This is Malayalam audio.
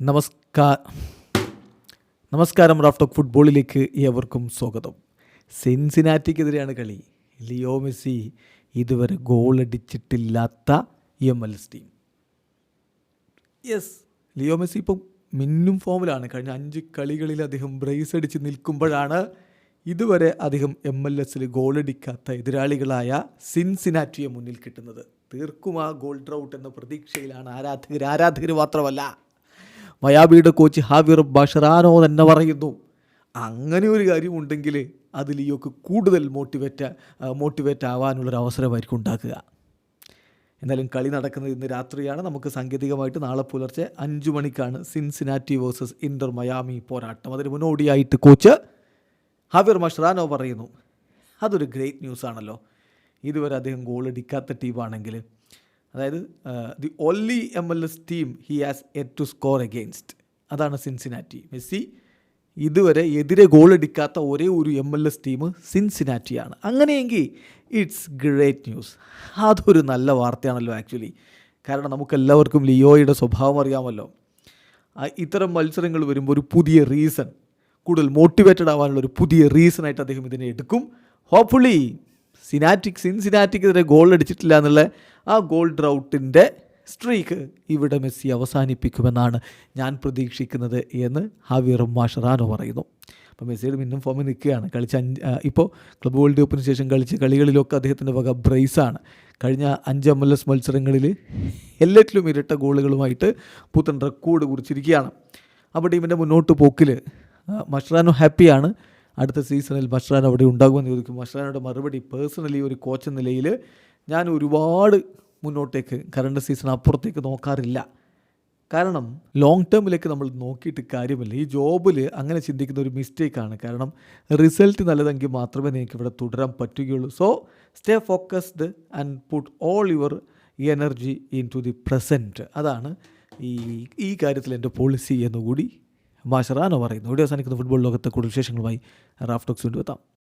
നമസ്കാര നമസ്കാരം റാഫ്റ്റോക്ക് ഫുട്ബോളിലേക്ക് ഏവർക്കും സ്വാഗതം. സെൻസിനാറ്റിക്കെതിരെയാണ് കളി. ലിയോ മെസ്സി ഇതുവരെ ഗോളടിച്ചിട്ടില്ലാത്ത M L S team yes Leo Messi ഇപ്പം മിന്നും ഫോമിലാണ്. കഴിഞ്ഞ അഞ്ച് കളികളിൽ അദ്ദേഹം ബ്രേസ് അടിച്ച് നിൽക്കുമ്പോഴാണ് ഇതുവരെ അദ്ദേഹം എം എൽ എസിൽ ഗോളടിക്കാത്ത എതിരാളികളായ സിൻസിനാറ്റിയെ മുന്നിൽ കിട്ടുന്നത്. തീർക്കും ആ ഗോൾ ഡ്രൗട്ട് എന്ന പ്രതീക്ഷയിലാണ് ആരാധകർ. ആരാധകർ മാത്രമല്ല മയാബിയുടെ കോച്ച് ഹാവിർ ബഷറാനോ തന്നെ പറയുന്നു. അങ്ങനെ ഒരു കാര്യമുണ്ടെങ്കിൽ അത് ലിയോക്ക് കൂടുതൽ മോട്ടിവേറ്റ് മോട്ടിവേറ്റ് ആവാനുള്ളൊരു അവസരമായിരിക്കും ഉണ്ടാക്കുക. എന്നാലും കളി നടക്കുന്നത് ഇന്ന് രാത്രിയാണ്. നമുക്ക് സാങ്കേതികമായിട്ട് നാളെ പുലർച്ചെ അഞ്ച് മണിക്കാണ് സിൻസിനാറ്റി വേഴ്സസ് ഇന്റർ മയാമി പോരാട്ടം. അതിന് മുന്നോടിയായിട്ട് കോച്ച് ഹാവിർ മഷ്റാനോ പറയുന്നു. അതൊരു ഗ്രേറ്റ് ന്യൂസ് ആണല്ലോ ഇതുവരെ അദ്ദേഹം ഗോൾ അടിക്കാത്ത ടീമാണെങ്കിൽ അതായത് the only M L S team he has a to score against അതാണ് സിൻസിനാറ്റി മെസ്സി ഇതുവരെ എതിരെ ഗോൾ അടിക്കാത്ത ഒരേ ഒരു എം എൽ എസ് ടീം സിൻസിനാറ്റിയാണ് അങ്ങനെയെങ്കിൽ ഇറ്റ്സ് ഗ്രേറ്റ് ന്യൂസ് അതൊരു നല്ല വാർത്തയാണല്ലോ ആക്ച്വലി കാരണം നമുക്കെല്ലാവർക്കും ലിയോയുടെ സ്വഭാവം അറിയാമല്ലോ. ഇത്തരം മത്സരങ്ങൾ വരുമ്പോൾ ഒരു പുതിയ റീസൺ കൂടുതൽ മോട്ടിവേറ്റഡ് ആവാനുള്ള ഒരു പുതിയ റീസൺ ആയിട്ട് അദ്ദേഹം ഇതിനെ എടുക്കും. ഹോപ്പ്ഫുള്ളി സിനാറ്റിക് സിൻസിനാറ്റിക്കെതിരെ ഗോൾ അടിച്ചിട്ടില്ല എന്നുള്ള ആ ഗോൾ ഡ്രൗട്ടിന്റെ സ്ട്രീക്ക് ഇവിടെ മെസ്സി അവസാനിപ്പിക്കുമെന്നാണ് ഞാൻ പ്രതീക്ഷിക്കുന്നത് എന്ന് ഹാവിയർ മാഷറാനോ പറയുന്നു. അപ്പോൾ മെസ്സിയുടെ മിന്നും ഫോമിൽ നിൽക്കുകയാണ്. കളിച്ച അഞ്ച് ഇപ്പോൾ ക്ലബ് വേൾഡ് കപ്പിന് ശേഷം കളിച്ച കളികളിലൊക്കെ അദ്ദേഹത്തിന്റെ വക ബ്രേസാണ് കഴിഞ്ഞ അഞ്ച് എം എൽ എസ് മത്സരങ്ങളിൽ എല്ലാറ്റിലും ഇരട്ട ഗോളുകളുമായിട്ട് പുത്തൻ റെക്കോർഡ് കുറിച്ചിരിക്കുകയാണ്. അപ്പോൾ ടീമിന്റെ മുന്നോട്ട് പോക്കിൽ മഷ്റാനോ ഹാപ്പിയാണ് അടുത്ത സീസണിൽ മഷ്റാൻ അവിടെ ഉണ്ടാകുമെന്ന് ചോദിക്കും. മഷ്റാനോട് മറുപടി പേഴ്സണലി ഒരു കോച്ച് എന്ന നിലയിൽ ഞാൻ ഒരുപാട് മുന്നോട്ടേക്ക് കറണ്ട് സീസൺ അപ്പുറത്തേക്ക് നോക്കാറില്ല. കാരണം ലോങ് ടേമിലേക്ക് നമ്മൾ നോക്കിയിട്ട് കാര്യമില്ല. ഈ ജോബിൽ അങ്ങനെ ചിന്തിക്കുന്ന ഒരു മിസ്റ്റേക്കാണ് കാരണം റിസൾട്ട് നല്ലതെങ്കിൽ മാത്രമേ നിങ്ങൾക്ക് ഇവിടെ തുടരാൻ പറ്റുകയുള്ളൂ. So stay focused and put all your energy into the present അതാണ് ഈ ഈ കാര്യത്തിൽ എന്റെ പോളിസി എന്നുകൂടി മാഷറാനോ പറയുന്നു. ഇവിടെ അവസാനിക്കുന്ന ഫുട്ബോൾ ലോകത്തെ കൂടുതൽ വിശേഷങ്ങളുമായി റാഫ് റാഫ്റ്റോക്സ് കൊണ്ടുവെത്താം